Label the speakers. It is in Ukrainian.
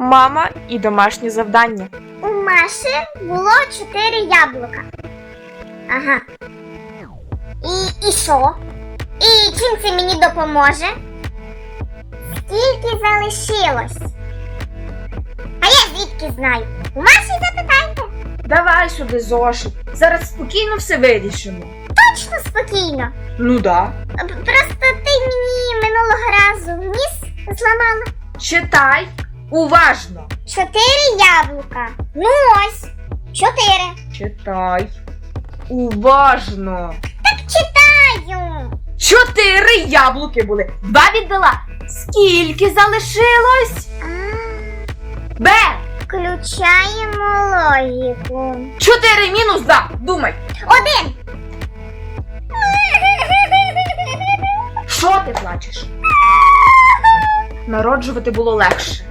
Speaker 1: Мама і домашнє завдання.
Speaker 2: У Маші було чотири яблука. Ага. І, і що? І чим це мені допоможе? Скільки залишилось? А я звідки знаю? У Маші запитайте.
Speaker 1: Давай сюди зошит. Зараз спокійно все вирішимо.
Speaker 2: Точно спокійно.
Speaker 1: Ну да.
Speaker 2: Просто ти мені минулого разу ніс зламала.
Speaker 1: Читай уважно.
Speaker 2: Чотири яблука. Ну ось. Чотири.
Speaker 1: Читай. Уважно.
Speaker 2: Так читаю.
Speaker 1: Чотири яблуки були. Два віддала. Скільки залишилось?
Speaker 2: А,
Speaker 1: Б.
Speaker 2: включаємо логіку.
Speaker 1: Чотири мінус два. Думай.
Speaker 2: Один.
Speaker 1: Що ти плачеш? Народжувати було легше.